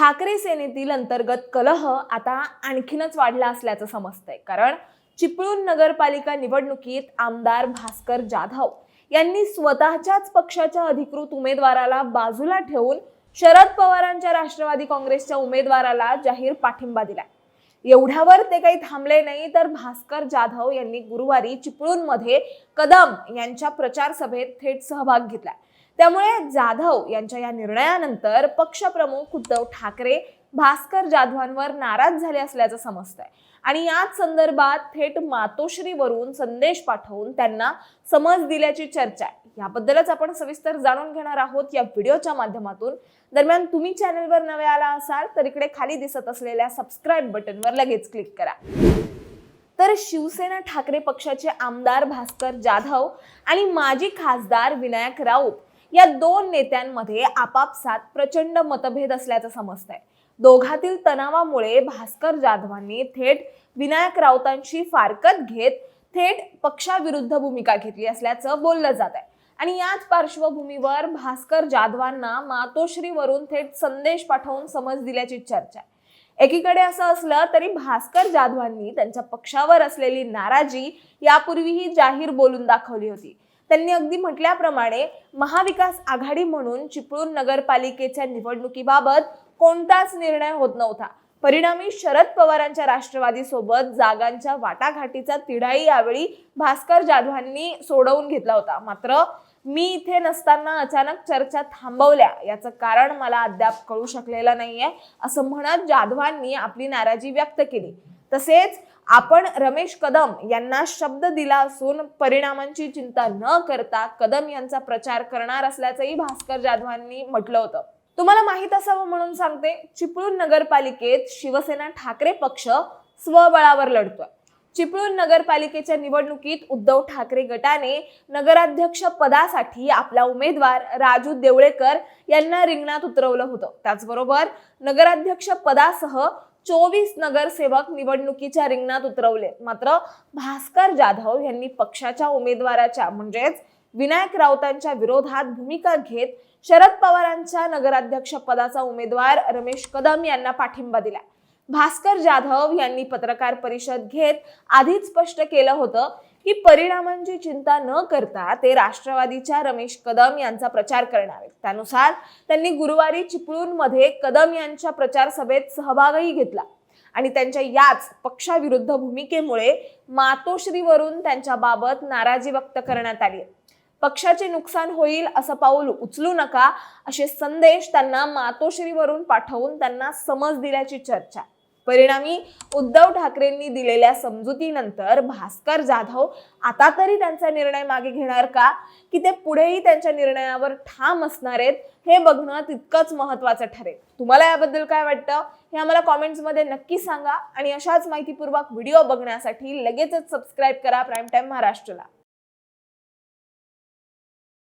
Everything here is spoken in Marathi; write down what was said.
ठाकरे सेनेतील अंतर्गत कलह आता आणखीनच वाढला असल्याचं समजतंय. कारण चिपळूण नगरपालिका निवडणुकीत आमदार भास्कर जाधव यांनी स्वतःच्याच पक्षाच्या अधिकृत उमेदवाराला बाजूला ठेवून शरद पवारांच्या राष्ट्रवादी काँग्रेसच्या उमेदवाराला जाहीर पाठिंबा दिलाय. एवढ्यावर ते काही थांबले नाही. तर भास्कर जाधव यांनी गुरुवारी चिपळूणमध्ये कदम यांच्या प्रचार सभेत थेट सहभाग घेतला. त्यामुळे जाधव यांच्या या निर्णयानंतर पक्षप्रमुख उद्धव ठाकरे भास्कर जाधवांवर नाराज झाले असल्याचं समजतंय. आणि याच संदर्भात थेट मातोश्रीवरून संदेश पाठवून त्यांना समज दिल्याची चर्चा आहे. याबद्दलच आपण सविस्तर जाणून घेणार आहोत या व्हिडिओच्या माध्यमातून. दरम्यान तुम्ही चॅनलवर नवे आला असाल तर इकडे खाली दिसत असलेल्या सबस्क्राईब बटनवर लगेच क्लिक करा. तर शिवसेना ठाकरे पक्षाचे आमदार भास्कर जाधव आणि माजी खासदार विनायक राऊत या दोन नेत्यांमध्ये आपापसात प्रचंड मतभेद असल्याचं समजतंय. दोघातील तणावामुळे भास्कर जाधवांनी थेट विनायक राऊतांची फारकत घेत थेट पक्षाविरुद्ध भूमिका घेतली असल्याचं बोललं जात आहे. आणि याच पार्श्वभूमीवर भास्कर जाधवांना मातोश्रीवरून थेट संदेश पाठवून समज दिल्याची चर्चा आहे. एकीकडे असं असलं तरी भास्कर जाधवांनी त्यांच्या पक्षावर असलेली नाराजी यापूर्वीही जाहीर बोलून दाखवली होती. त्यांनी अगदी म्हटल्याप्रमाणे महाविकास आघाडी म्हणून चिपळूण नगरपालिकेच्या निवडणुकीबाबत कोणताच निर्णय होत नव्हता. परिणामी शरद पवारांच्या राष्ट्रवादी सोबत जागांच्या वाटाघाटीचा तिढाई यावेळी भास्कर जाधवांनी सोडवून घेतला होता. मात्र मी इथे नसताना अचानक चर्चा थांबवल्या. याचं कारण मला अद्याप कळू शकलेलं नाहीये असं म्हणत जाधवांनी आपली नाराजी व्यक्त केली. तसेच आपण रमेश कदम यांना शब्द दिला असून परिणामांची चिंता न करता कदम यांचा प्रचार करणार असल्याचंही भास्कर जाधवांनी म्हटलं होतं. तुम्हाला माहीत असावं म्हणून सांगते चिपळूण नगरपालिकेत शिवसेना ठाकरे पक्ष स्वबळावर लढतोय. चिपळूण नगरपालिकेच्या निवडणुकीत उद्धव ठाकरे गटाने नगराध्यक्ष पदासाठी आपला उमेदवार राजू देवळेकर यांना रिंगणात उतरवलं होतं. त्याचबरोबर नगराध्यक्ष पदासह चोवीस नगरसेवक निवडणुकीच्या रिंगणात उतरवले. मात्र भास्कर जाधव यांनी पक्षाच्या उमेदवाराच्या म्हणजेच विनायक राऊतांच्या विरोधात भूमिका घेत शरद पवारांच्या नगराध्यक्ष पदाचा उमेदवार रमेश कदम यांना पाठिंबा दिला. भास्कर जाधव यांनी पत्रकार परिषद घेत आधीच स्पष्ट केलं होतं की परिणामांची चिंता न करता ते राष्ट्रवादीच्या रमेश कदम यांचा प्रचार करणार आहेत. त्यानुसार त्यांनी गुरुवारी चिपळूणमध्ये कदम यांच्या प्रचार सभेत सहभागही घेतला आणि त्यांच्या याच पक्षाविरुद्ध भूमिकेमुळे मातोश्रीवरून त्यांच्याबाबत नाराजी व्यक्त करण्यात आली पक्षाचे नुकसान होईल असं पाऊल उचलू नका असे संदेश त्यांना मातोश्रीवरून पाठवून त्यांना समज दिल्याची चर्चा परिणामी उद्धव ठाकरेंनी दिलेल्या समजुतीनंतर भास्कर जाधव आता तरी त्यांचा निर्णय मागे घेणार का? की ते पुढेही त्यांच्या निर्णयावर ठाम असणार आहेत? हे बघणं तितकंच महत्वाचं ठरेल. तुम्हाला याबद्दल काय वाटतं? हे आम्हाला कॉमेंट्समध्ये नक्की सांगा. आणि अशाच माहितीपूर्वक व्हिडिओ बघण्यासाठी लगेचच सबस्क्राईब करा. Prime time महाराष्ट्रला.